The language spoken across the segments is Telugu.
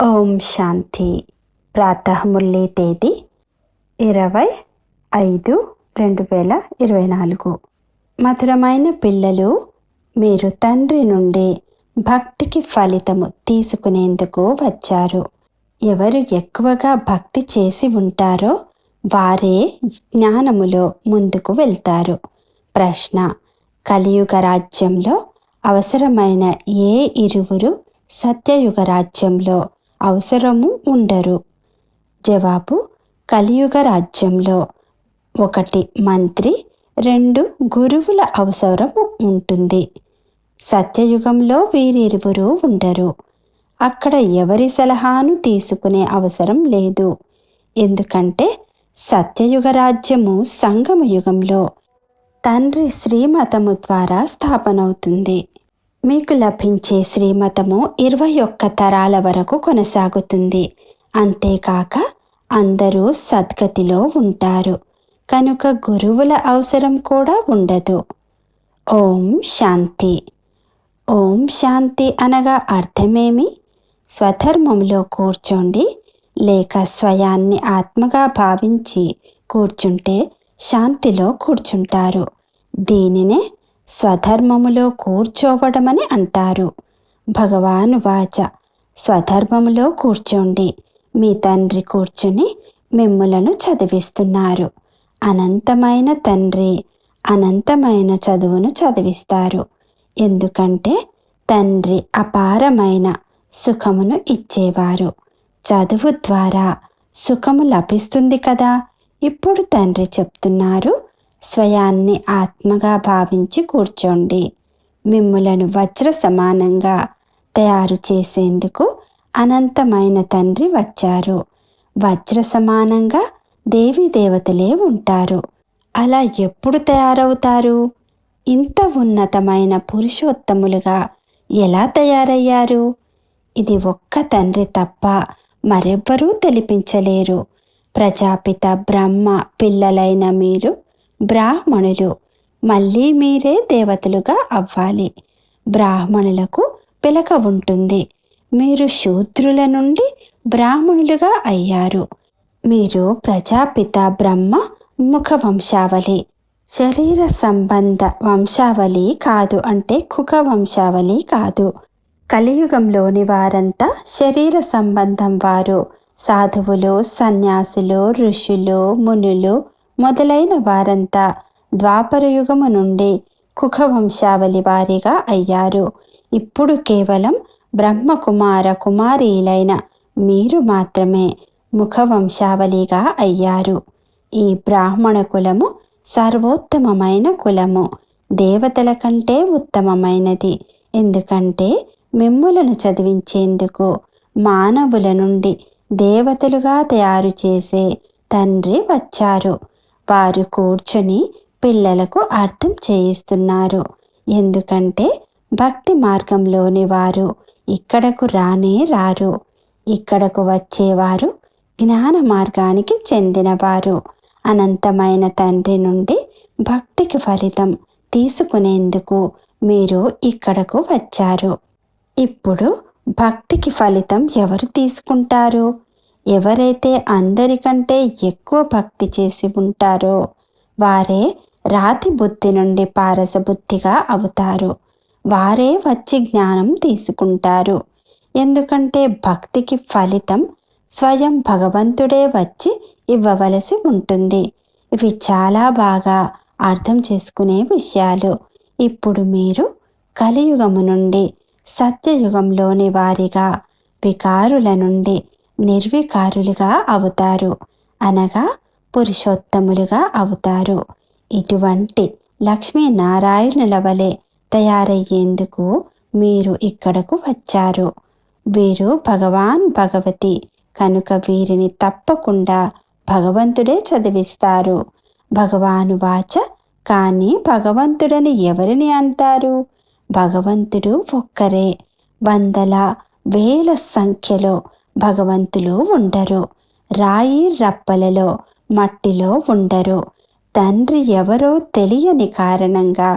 ఓం శాంతి. ప్రాతమురళి తేదీ ఇరవై ఐదు రెండు వేల ఇరవై నాలుగు. మధురమైన పిల్లలు మీరు తండ్రి నుండి భక్తికి ఫలితము తీసుకునేందుకు వచ్చారు. ఎవరు ఎక్కువగా భక్తి చేసి ఉంటారో వారే జ్ఞానములో ముందుకు వెళ్తారు. ప్రశ్న కలియుగ రాజ్యంలో అవసరమైన ఏ ఇరువురు సత్యయుగ రాజ్యంలో అవసరము ఉండరు. జవాబు కలియుగ రాజ్యంలో ఒకటి మంత్రి రెండు గురువుల అవసరం ఉంటుంది. సత్యయుగంలో వీరిరువురు ఉండరు. అక్కడ ఎవరి సలహాను తీసుకునే అవసరం లేదు. ఎందుకంటే సత్యయుగ రాజ్యము సంగమ యుగంలో తండ్రి శ్రీమతము ద్వారా స్థాపనవుతుంది. మీకు లభించే శ్రీమతము ఇరవై ఒక్క తరాల వరకు కొనసాగుతుంది. అంతేకాక అందరూ సద్గతిలో ఉంటారు. కనుక గురువుల అవసరం కూడా ఉండదు. ఓం శాంతి. ఓం శాంతి అనగా అర్థమేమి? స్వధర్మంలో కూర్చోండి లేక స్వయాన్ని ఆత్మగా భావించి కూర్చుంటే శాంతిలో కూర్చుంటారు. దీనినే స్వధర్మములో కూర్చోవడమని అంటారు. భగవాను వాచ స్వధర్మములో కూర్చోండి. మీ తండ్రి కూర్చుని మిమ్ములను చదివిస్తున్నారు. అనంతమైన తండ్రి అనంతమైన చదువును చదివిస్తారు. ఎందుకంటే తండ్రి అపారమైన సుఖమును ఇచ్చేవారు. చదువు ద్వారా సుఖము లభిస్తుంది కదా? ఇప్పుడు తండ్రి చెప్తున్నారు స్వయాన్ని ఆత్మగా భావించి కూర్చోండి. మిమ్ములను వజ్ర సమానంగా తయారు చేసేందుకు అనంతమైన తండ్రి వచ్చారు. వజ్ర సమానంగా దేవీ దేవతలే ఉంటారు. అలా ఎప్పుడు తయారవుతారు? ఇంత ఉన్నతమైన పురుషోత్తములుగా ఎలా తయారయ్యారు? ఇది ఒక్క తండ్రి తప్ప మరెవ్వరూ తెలిపించలేరు. ప్రజాపిత బ్రహ్మ పిల్లలైన మీరు బ్రాహ్మణులు. మళ్ళీ మీరే దేవతలుగా అవ్వాలి. బ్రాహ్మణులకు పిలక ఉంటుంది. మీరు శూద్రుల నుండి బ్రాహ్మణులుగా అయ్యారు. మీరు ప్రజాపిత బ్రహ్మ ముఖ వంశావళి శరీర సంబంధ వంశావళి కాదు అంటే కుక వంశావళి కాదు. కలియుగంలోని వారంతా శరీర సంబంధం వారు. సాధువులు సన్యాసులు ఋషులు మునులు మొదలైన వారంతా ద్వాపరయుగము నుండి కుఖవంశావళి వారిగా అయ్యారు. ఇప్పుడు కేవలం బ్రహ్మకుమార కుమారీలైన మీరు మాత్రమే ముఖవంశావళిగా అయ్యారు. ఈ బ్రాహ్మణ కులము సర్వోత్తమమైన కులము. దేవతల కంటే ఉత్తమమైనది. ఎందుకంటే మిమ్ములను చదివించేందుకు మానవుల నుండి దేవతలుగా తయారు చేసే తండ్రి వచ్చారు. వారు కూర్చొని పిల్లలకు అర్థం చేయిస్తున్నారు. ఎందుకంటే భక్తి మార్గంలోని వారు ఇక్కడకు రానే రారు. ఇక్కడకు వచ్చేవారు జ్ఞాన మార్గానికి చెందినవారు. అనంతమైన తండ్రి నుండి భక్తికి ఫలితం తీసుకునేందుకు మీరు ఇక్కడకు వచ్చారు. ఇప్పుడు భక్తికి ఫలితం ఎవరు తీసుకుంటారు? ఎవరైతే అందరికంటే ఎక్కువ భక్తి చేసి ఉంటారో వారే రాతి బుద్ధి నుండి పారసబుద్ధిగా అవుతారు. వారే వచ్చి జ్ఞానం తీసుకుంటారు. ఎందుకంటే భక్తికి ఫలితం స్వయం భగవంతుడే వచ్చి ఇవ్వవలసి ఉంటుంది. ఇవి చాలా బాగా అర్థం చేసుకునే విషయాలు. ఇప్పుడు మీరు కలియుగము నుండి సత్యయుగంలోని వారిగా వికారుల నుండి నిర్వికారులుగా అవుతారు. అనగా పురుషోత్తములుగా అవుతారు. ఇటువంటి లక్ష్మీనారాయణుల వలె తయారయ్యేందుకు మీరు ఇక్కడకు వచ్చారు. వీరు భగవాన్ భగవతి కనుక వీరిని తప్పకుండా భగవంతుడే చదివిస్తారు. భగవాను వాచ కానీ భగవంతుడని ఎవరిని అంటారు? భగవంతుడు ఒక్కరే. వందల వేల సంఖ్యలో భగవంతులు ఉండరు. రాయి రప్పలలో మట్టిలో ఉండరు. తండ్రి ఎవరో తెలియని కారణంగా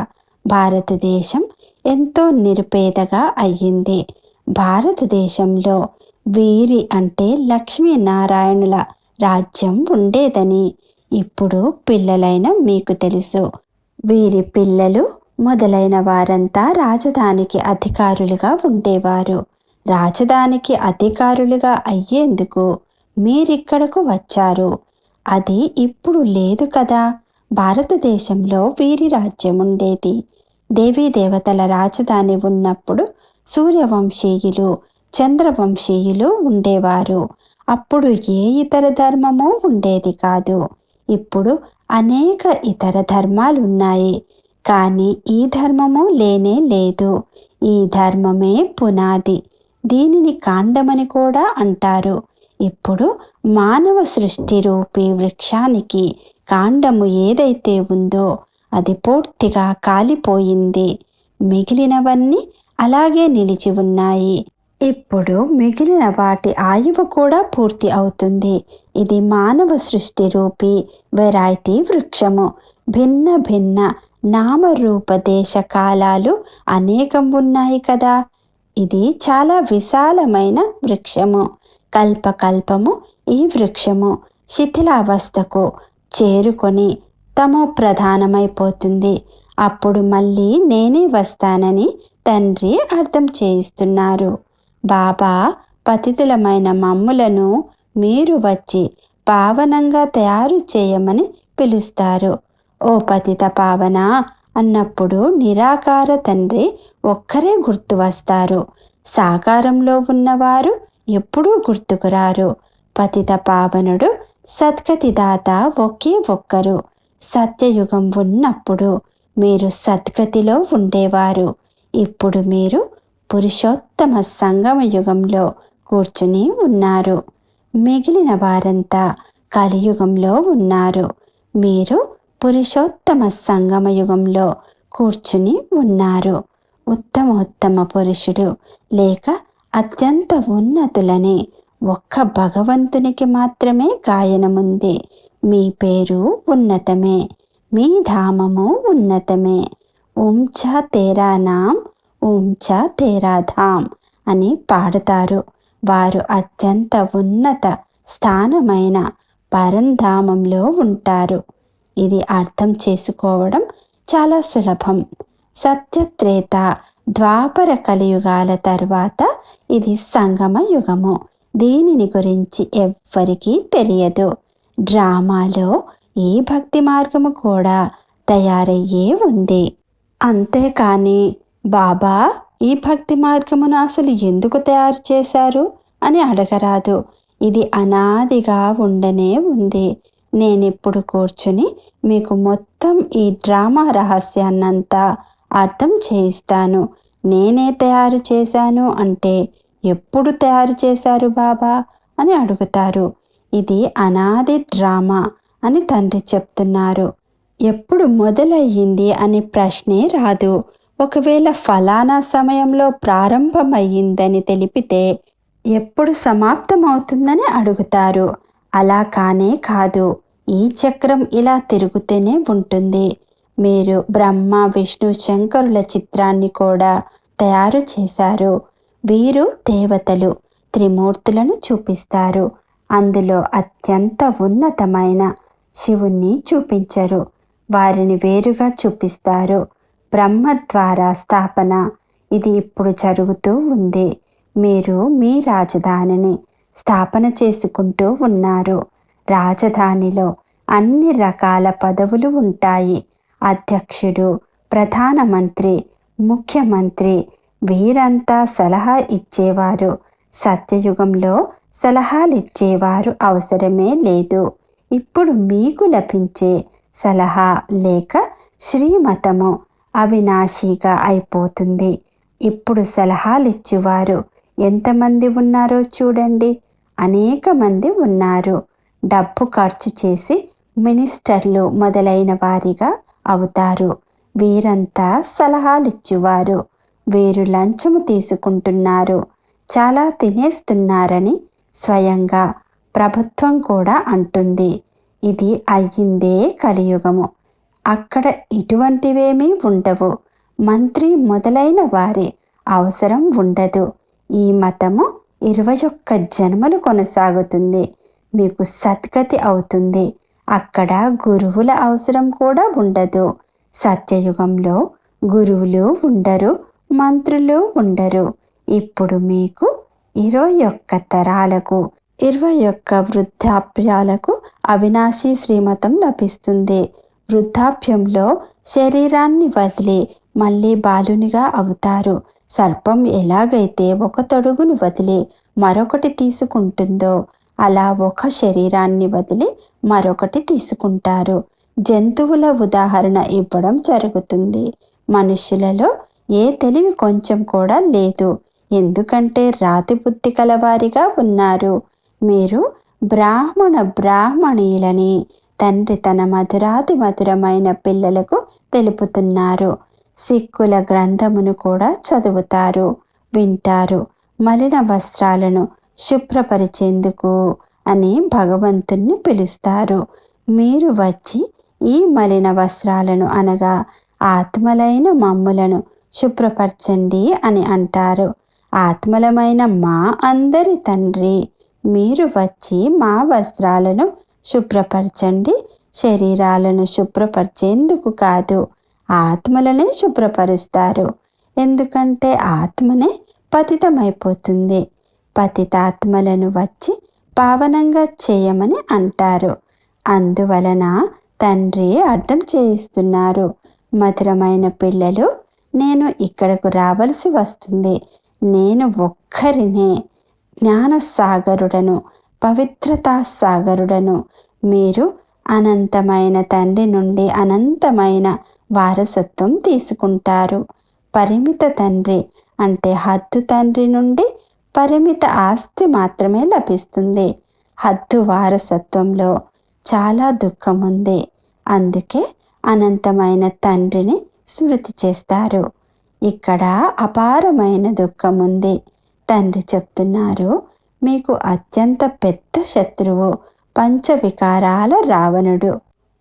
భారతదేశం ఎంతో నిరుపేదగా అయ్యింది. భారతదేశంలో వీరి అంటే లక్ష్మీనారాయణుల రాజ్యం ఉండేదని ఇప్పుడు పిల్లలైన మీకు తెలుసు. వీరి పిల్లలు మొదలైన వారంతా రాజధానికి అధికారులుగా ఉండేవారు. రాజధానికి అధికారులుగా అయ్యేందుకు మీరిక్కడకు వచ్చారు. అది ఇప్పుడు లేదు కదా. భారతదేశంలో వీరి రాజ్యం ఉండేది. దేవీ దేవతల రాజధాని ఉన్నప్పుడు సూర్యవంశీయులు చంద్రవంశీయులు ఉండేవారు. అప్పుడు ఏ ఇతర ధర్మము ఉండేది కాదు. ఇప్పుడు అనేక ఇతర ధర్మాలున్నాయి. కానీ ఈ ధర్మము లేనే లేదు. ఈ ధర్మమే పునాది. దీనిని కాండమని కూడా అంటారు. ఇప్పుడు మానవ సృష్టి రూపి వృక్షానికి కాండము ఏదైతే ఉందో అది పూర్తిగా కాలిపోయింది. మిగిలినవన్నీ అలాగే నిలిచి ఉన్నాయి. ఇప్పుడు మిగిలిన వాటి ఆయువు కూడా పూర్తి అవుతుంది. ఇది మానవ సృష్టి రూపి వెరైటీ వృక్షము. భిన్న భిన్న నామరూప దేశ కాలాలు అనేకం ఉన్నాయి కదా. ఇది చాలా విశాలమైన వృక్షము. కల్పకల్పము ఈ వృక్షము. శిథిలావస్థకు చేరుకొని తమో ప్రధానమైపోతుంది. అప్పుడు మళ్ళీ నేనే వస్తానని తండ్రి అర్థం చేయిస్తున్నారు. బాబా పతితులమైన మమ్ములను మీరు వచ్చి పావనంగా తయారు చేయమని పిలుస్తారు. ఓ పతిత పావన అన్నప్పుడు నిరాకార తండ్రి ఒక్కరే గుర్తు వస్తారు. సాకారంలో ఉన్నవారు ఎప్పుడూ గుర్తుకురారు పతిత పావనుడు సద్గతిదాత ఒకే ఒక్కరు. సత్యయుగం ఉన్నప్పుడు మీరు సద్గతిలో ఉండేవారు. ఇప్పుడు మీరు పురుషోత్తమ సంగమ యుగంలో కూర్చుని ఉన్నారు. మిగిలిన వారంతా కలియుగంలో ఉన్నారు. మీరు పురుషోత్తమ సంగమ యుగంలో కూర్చుని ఉన్నారు. ఉత్తమోత్తమ పురుషుడు లేక అత్యంత ఉన్నతులని ఒక్క భగవంతునికి మాత్రమే గాయనముంది. మీ పేరు ఉన్నతమే మీ ధామము ఉన్నతమే. ఓం తేరా నామ్ ఓం తేరా ధామ్ అని పాడతారు. వారు అత్యంత ఉన్నత స్థానమైన పరంధామంలో ఉంటారు. ఇది అర్థం చేసుకోవడం చాలా సులభం. సత్యత్రేత ద్వాపర కలియుగాల తర్వాత ఇది సంగమ యుగము. దీనిని గురించి ఎవ్వరికీ తెలియదు. డ్రామాలో ఈ భక్తి మార్గము కూడా తయారయ్యే ఉంది. అంతేకాని బాబా ఈ భక్తి మార్గమును అసలు ఎందుకు తయారు చేశారు అని అడగరాదు. ఇది అనాదిగా ఉండనే ఉంది. నేనిప్పుడు కూర్చుని మీకు మొత్తం ఈ డ్రామా రహస్యాన్నంతా అర్థం చేయిస్తాను. నేనే తయారు చేశాను అంటే ఎప్పుడు తయారు చేశారు బాబా? అని అడుగుతారు. ఇది అనాది డ్రామా అని తండ్రి చెప్తున్నారు. ఎప్పుడు మొదలయ్యింది అనే ప్రశ్నే రాదు. ఒకవేళ ఫలానా సమయంలో ప్రారంభమయ్యిందని తెలిపితే ఎప్పుడు సమాప్తమవుతుందని అడుగుతారు. అలా కానే కాదు. ఈ చక్రం ఇలా తిరుగుతూనే ఉంటుంది. మీరు బ్రహ్మ విష్ణు శంకరుల చిత్రాన్ని కూడా తయారు చేశారు. వీరు దేవతలు త్రిమూర్తులను చూపిస్తారు. అందులో అత్యంత ఉన్నతమైన శివుణ్ణి చూపించరు. వారిని వేరుగా చూపిస్తారు. బ్రహ్మ ద్వారా స్థాపన. ఇది ఇప్పుడు జరుగుతూ ఉంది. మీరు మీ రాజధానిని స్థాపన చేసుకుంటూ ఉన్నారు. రాజధానిలో అన్ని రకాల పదవులు ఉంటాయి. అధ్యక్షుడు ప్రధానమంత్రి ముఖ్యమంత్రి వీరంతా సలహా ఇచ్చేవారు. సత్యయుగంలో సలహాలిచ్చేవారు అవసరమే లేదు. ఇప్పుడు మీకు లభించే సలహా లేక శ్రీమతము అవినాశిగా అయిపోతుంది. ఇప్పుడు సలహాలు ఇచ్చేవారు ఎంతమంది ఉన్నారో చూడండి. అనేక మంది ఉన్నారు. డబ్బు ఖర్చు చేసి మినిస్టర్లు మొదలైన వారిగా అవుతారు. వీరంతా సలహాలిచ్చువారు. వీరు లంచము తీసుకుంటున్నారు. చాలా తినేస్తున్నారని స్వయంగా ప్రభుత్వం కూడా అంటుంది. ఇది అయ్యిందే కలియుగము. అక్కడ ఇటువంటివేమీ ఉండవు. మంత్రి మొదలైన వారి అవసరం ఉండదు. ఈ మతము ఇరవై ఒక్క జన్మలు కొనసాగుతుంది. మీకు సద్గతి అవుతుంది. అక్కడ గురువుల అవసరం కూడా ఉండదు. సత్యయుగంలో గురువులు ఉండరు మంత్రులు ఉండరు. ఇప్పుడు మీకు ఇరవై ఒక్క తరాలకు ఇరవై ఒక్క వృద్ధాప్యాలకు అవినాశీ శ్రీమతం లభిస్తుంది. వృద్ధాప్యంలో శరీరాన్ని వదిలి మళ్ళీ బాలునిగా అవుతారు. సర్పం ఎలాగైతే ఒక తొడుగును వదిలి మరొకటి తీసుకుంటుందో అలా ఒక శరీరాన్ని వదిలి మరొకటి తీసుకుంటారు. జంతువుల ఉదాహరణ ఇవ్వడం జరుగుతుంది. మనుషులలో ఏ తెలివి కొంచెం కూడా లేదు. ఎందుకంటే రాతి బుద్ధి కలవారిగా ఉన్నారు. మీరు బ్రాహ్మణ బ్రాహ్మణీలని తండ్రి తన మధురాతి మధురమైన పిల్లలకు తెలుపుతున్నారు. సిక్కుల గ్రంథమును కూడా చదువుతారు వింటారు. మలిన వస్త్రాలను శుభ్రపరిచేందుకు అని భగవంతుణ్ణి పిలుస్తారు. మీరు వచ్చి ఈ మలిన వస్త్రాలను అనగా ఆత్మలైన మమ్ములను శుభ్రపరచండి అని అంటారు. ఆత్మలమైన మా అందరి తండ్రి మీరు వచ్చి మా వస్త్రాలను శుభ్రపరచండి. శరీరాలను శుభ్రపరిచేందుకు కాదు ఆత్మలనే శుభ్రపరుస్తారు. ఎందుకంటే ఆత్మనే పతితమైపోతుంది. పతితాత్మలను వచ్చి పావనంగా చేయమని అంటారు. అందువలన తండ్రి అర్థం చేయిస్తున్నారు. మధురమైన పిల్లలు నేను ఇక్కడకు రావలసి వస్తుంది. నేను ఒక్కరినే జ్ఞానసాగరుడను పవిత్రతాసాగరుడను. మీరు అనంతమైన తండ్రి నుండి అనంతమైన వారసత్వం తీసుకుంటారు. పరిమిత తండ్రి అంటే హద్దు తండ్రి నుండి పరిమిత ఆస్తి మాత్రమే లభిస్తుంది. హద్దు వారసత్వంలో చాలా దుఃఖం ఉంది అందుకే అనంతమైన తండ్రిని స్మృతి చేస్తారు. ఇక్కడ అపారమైన దుఃఖం ఉంది తండ్రి చెప్తున్నారు మీకు అత్యంత పెద్ద శత్రువు పంచవికారాల రావణుడు.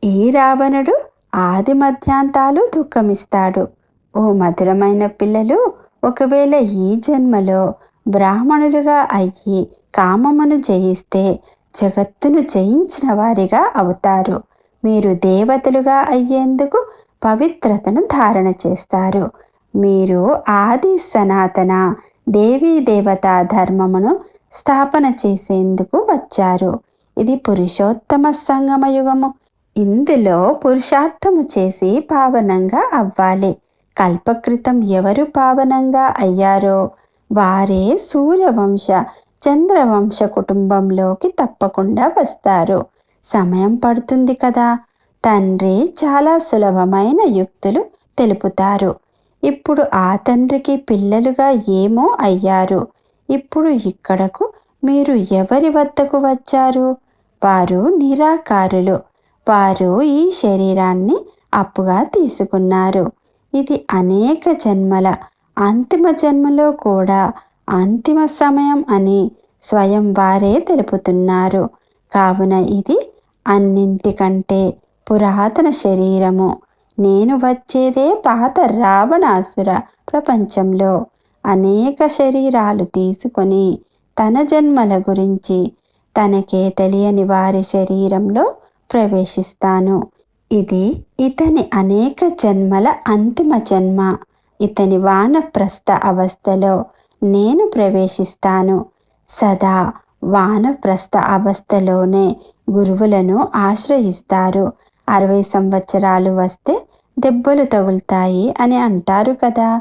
ఈ రావణుడు ఆది మధ్యాంతాలు దుఃఖమిస్తాడు. ఓ మధురమైన పిల్లలు ఒకవేళ ఈ జన్మలో బ్రాహ్మణులుగా అయ్యి కామమును జయిస్తే జగత్తును జయించిన వారిగా అవుతారు. మీరు దేవతలుగా అయ్యేందుకు పవిత్రతను ధారణ చేస్తారు. మీరు ఆది సనాతన దేవీ దేవతా ధర్మమును స్థాపన చేసేందుకు వచ్చారు. ఇది పురుషోత్తమ సంగమ యుగము ఇందులో పురుషార్థము చేసి పావనంగా అవ్వాలి. కల్పకృతం ఎవరు పావనంగా అయ్యారో? వారే సూర్యవంశ చంద్రవంశ కుటుంబంలోకి తప్పకుండా వస్తారు. సమయం పడుతుంది కదా. తండ్రి చాలా సులభమైన యుక్తులు తెలుపుతారు. ఇప్పుడు ఆ తండ్రికి పిల్లలుగా ఏమో అయ్యారు. ఇప్పుడు ఇక్కడకు మీరు ఎవరి వద్దకు వచ్చారు? వారు నిరాకారులు. వారు ఈ శరీరాన్ని అప్పుగా తీసుకున్నారు. ఇది అనేక జన్మల అంతిమ జన్మలో కూడా అంతిమ సమయం అని స్వయం వారే తెలుపుతున్నారు. కావున ఇది అన్నింటికంటే పురాతన శరీరము. నేను వచ్చేదే పాత రావణాసుర ప్రపంచంలో. అనేక శరీరాలు తీసుకొని తన జన్మల గురించి తనకే తెలియని వారి శరీరంలో ప్రవేశిస్తాను. ఇది ఇతని అనేక జన్మల అంతిమ జన్మ. ఇతని వానప్రస్థ అవస్థలో నేను ప్రవేశిస్తాను. సదా వానప్రస్థ అవస్థలోనే గురువులను ఆశ్రయిస్తారు. అరవై సంవత్సరాలు వస్తే దెబ్బలు తగులుతాయి అని అంటారు కదా.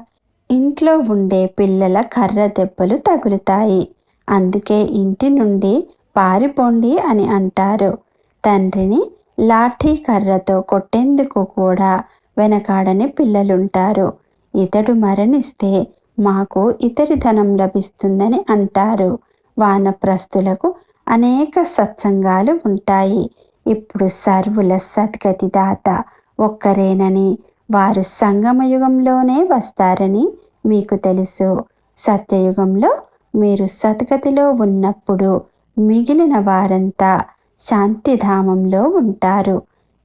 ఇంట్లో ఉండే పిల్లల కర్ర దెబ్బలు తగులుతాయి. అందుకే ఇంటి నుండి పారిపోండి అని అంటారు. తండ్రిని లాఠీ కర్రతో కొట్టేందుకు కూడా వెనకాడని పిల్లలుంటారు. ఇతడు మరణిస్తే మాకు ఇతడి ధనం లభిస్తుందని అంటారు. వానప్రస్తులకు అనేక సత్సంగాలు ఉంటాయి. ఇప్పుడు సర్వుల సద్గతి దాత ఒక్కరేనని వారు సంగమయుగంలోనే వస్తారని మీకు తెలుసు. సత్యయుగంలో మీరు సద్గతిలో ఉన్నప్పుడు మిగిలిన వారంతా శాంతిధామంలో ఉంటారు.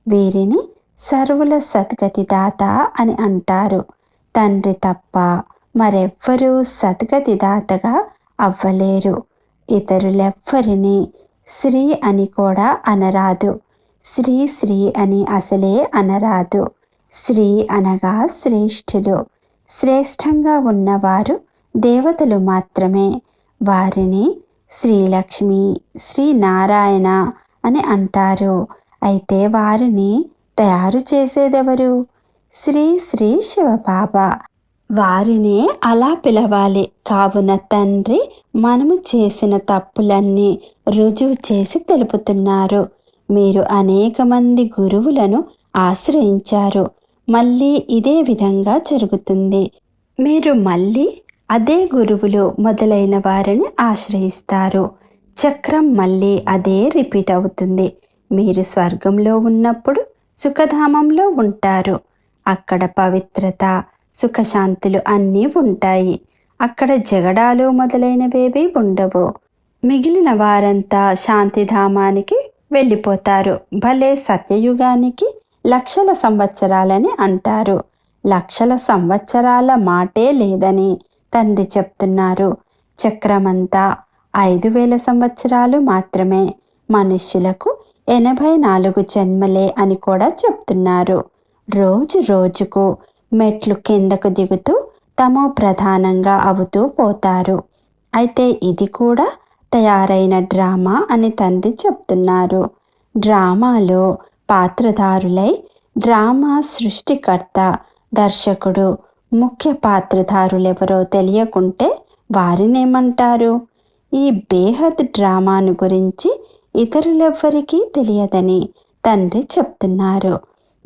వీరిని సర్వుల సద్గతి దాత అని అంటారు. తండ్రి తప్ప మరెవ్వరూ సద్గతిదాతగా అవ్వలేరు. ఇతరులెవ్వరిని శ్రీ అని కూడా అనరాదు. శ్రీ శ్రీ అని అసలే అనరాదు. శ్రీ అనగా శ్రేష్ఠులు. శ్రేష్టంగా ఉన్నవారు దేవతలు మాత్రమే. వారిని శ్రీలక్ష్మి శ్రీనారాయణ అని అంటారు. అయితే వారిని తయారు చేసేదెవరు? శ్రీ శ్రీ శివబాబా వారిని అలా పిలవాలి. కావున తండ్రి మనము చేసిన తప్పులన్నీ రుజువు చేసి తెలుపుతున్నారు. మీరు అనేక మంది గురువులను ఆశ్రయించారు. మళ్ళీ ఇదే విధంగా జరుగుతుంది. మీరు మళ్ళీ అదే గురువులు మొదలైన వారిని ఆశ్రయిస్తారు. చక్రం మళ్ళీ అదే రిపీట్ అవుతుంది. మీరు స్వర్గంలో ఉన్నప్పుడు సుఖధామంలో ఉంటారు. అక్కడ పవిత్రత సుఖశాంతులు అన్నీ ఉంటాయి. అక్కడ జగడాలు మొదలైనవేవి ఉండవు. మిగిలిన వారంతా శాంతిధామానికి వెళ్ళిపోతారు. భలే సత్యయుగానికి లక్షల సంవత్సరాలని అంటారు. లక్షల సంవత్సరాల మాటే లేదని తండ్రి చెప్తున్నారు. చక్రమంతా ఐదు వేల సంవత్సరాలు మాత్రమే. మనుష్యులకు ఎనభై నాలుగు జన్మలే అని కూడా చెప్తున్నారు. రోజు రోజుకు మెట్లు కిందకు దిగుతూ తమో ప్రధానంగా అవుతూ పోతారు. అయితే ఇది కూడా తయారైన డ్రామా అని తండ్రి చెప్తున్నారు. డ్రామాలో పాత్రధారులై డ్రామా సృష్టికర్త దర్శకుడు ముఖ్య పాత్రధారులెవరో తెలియకుంటే వారినేమంటారు? ఈ బేహద్ డ్రామాను గురించి ఇతరులెవ్వరికీ తెలియదని తండ్రి చెప్తున్నారు.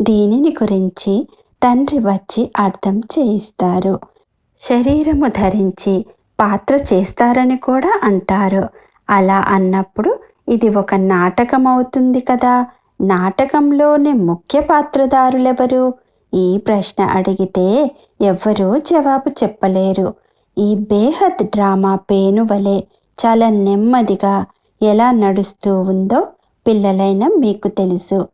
దీనిని గురించి తండ్రి వచ్చి అర్థం చేయిస్తారు. శరీరము ధరించి పాత్ర చేస్తారని కూడా అంటారు. అలా అన్నప్పుడు ఇది ఒక నాటకం అవుతుంది కదా. నాటకంలోని ముఖ్య పాత్రదారులెవరు? ఈ ప్రశ్న అడిగితే ఎవ్వరూ జవాబు చెప్పలేరు. ఈ బేహద్ డ్రామా పేను వలె చాలా నెమ్మదిగా ఎలా నడుస్తూ ఉందో పిల్లలైన మీకు తెలుసు.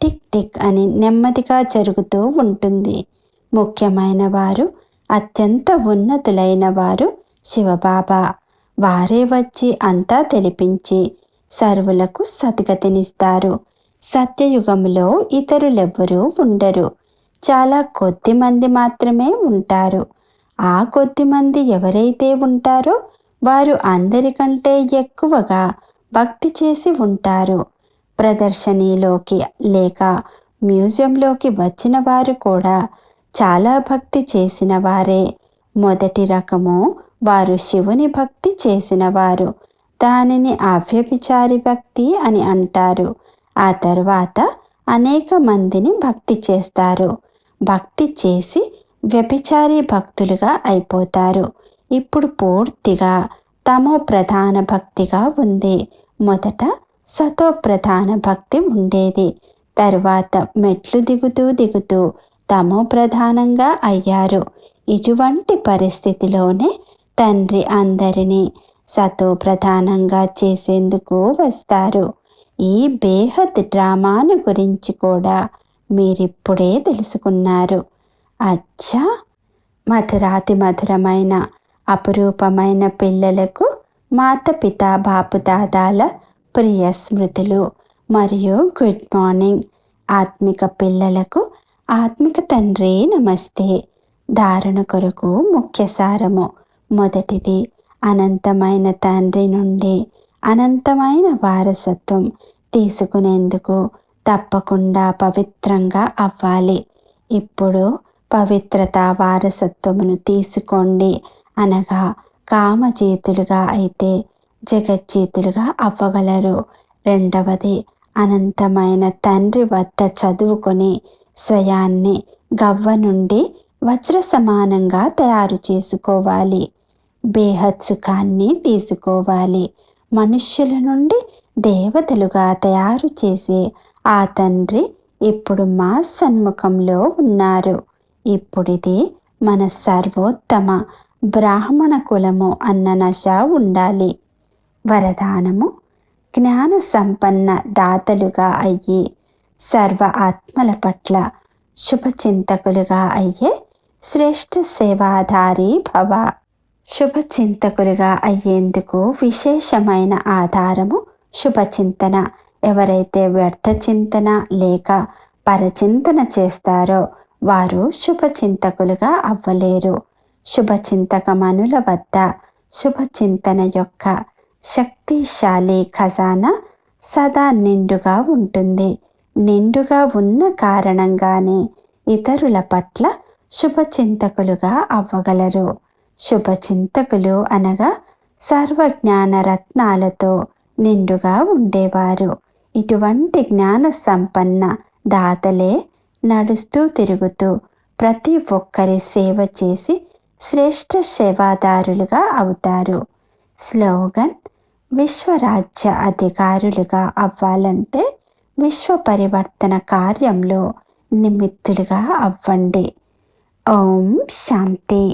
టిక్ టిక్ అని నెమ్మదిగా జరుగుతూ ఉంటుంది. ముఖ్యమైన వారు అత్యంత ఉన్నతులైన వారు శివబాబా. వారే వచ్చి అంతా తెలిపించి సర్వులకు సద్గతినిస్తారు సత్యయుగంలో ఇతరులెవ్వరూ ఉండరు. చాలా కొద్ది మంది మాత్రమే ఉంటారు. ఆ కొద్ది మంది ఎవరైతే ఉంటారో వారు అందరికంటే ఎక్కువగా భక్తి చేసి ఉంటారు. ప్రదర్శనీలోకి లేక మ్యూజియంలోకి వచ్చిన వారు కూడా చాలా భక్తి చేసిన వారే. మొదటి రకము వారు శివుని భక్తి చేసినవారు దానిని అవ్యభిచారి భక్తి అని అంటారు. ఆ తర్వాత అనేక మందిని భక్తి చేస్తారు. భక్తి చేసి వ్యభిచారి భక్తులుగా అయిపోతారు. ఇప్పుడు పూర్తిగా తమో ప్రధాన భక్తిగా ఉంది. మొదట సతో ప్రధాన భక్తి ఉండేది. తర్వాత మెట్లు దిగుతూ దిగుతూ తమో ప్రధానంగా అయ్యారు. ఇటువంటి పరిస్థితిలోనే తండ్రి అందరినీ సతో ప్రధానంగా చేసేందుకు వస్తారు. ఈ బేహద్ డ్రామాను గురించి కూడా మీరిప్పుడే తెలుసుకున్నారు. అచ్చా! మధురాతి మధురమైన అపురూపమైన పిల్లలకు మాత పితా బాపు బాపుదాదాల ప్రియ స్మృతులు మరియు గుడ్ మార్నింగ్. ఆత్మిక పిల్లలకు ఆత్మిక తండ్రి నమస్తే. ధారణ కొరకు ముఖ్య సారము. మొదటిది అనంతమైన తండ్రి నుండి అనంతమైన వారసత్వం తీసుకునేందుకు తప్పకుండా పవిత్రంగా అవ్వాలి. ఇప్పుడు పవిత్రత వారసత్వమును తీసుకోండి అనగా కామజీతులుగా అయితే జగజ్జీతులుగా అవ్వగలరు. రెండవది అనంతమైన తండ్రి వద్ద చదువుకొని స్వయాన్ని గవ్వ నుండి వజ్ర సమానంగా తయారు చేసుకోవాలి. బేహత్సుఖాన్ని తీసుకోవాలి. మనుష్యుల నుండి దేవతలుగా తయారు చేసే ఆ తండ్రి ఇప్పుడు మా సన్ముఖంలో ఉన్నారు. ఇప్పుడిది మన సర్వోత్తమ బ్రాహ్మణ కులము అన్న నశ ఉండాలి. వరదానము. జ్ఞాన సంపన్న దాతలుగా అయ్యి సర్వ ఆత్మల పట్ల శుభచింతకులుగా అయ్యే శ్రేష్ఠ సేవాధారి భవ. శుభచింతకులుగా అయ్యేందుకు విశేషమైన ఆధారము శుభచింతన. ఎవరైతే వ్యర్థ చింతన లేక పరచింతన చేస్తారో వారు శుభచింతకులుగా అవ్వలేరు. శుభచింతకమనుల వద్ద శుభచింతన యొక్క శక్తిశాలి ఖజానా సదా నిండుగా ఉంటుంది. నిండుగా ఉన్న కారణంగానే ఇతరుల పట్ల శుభచింతకులుగా అవ్వగలరు. శుభచింతకులు అనగా సర్వజ్ఞాన రత్నాలతో నిండుగా ఉండేవారు. ఇటువంటి జ్ఞాన సంపన్న దాతలే నడుస్తూ తిరుగుతూ ప్రతి ఒక్కరి సేవ చేసి శ్రేష్ఠ సేవాదారులుగా అవుతారు. స్లోగన్ విశ్వరాజ్య అధికారులుగా అవ్వాలంటే విశ్వ పరివర్తన కార్యంలో నిమిత్తులుగా అవ్వండి. ఓం శాంతి.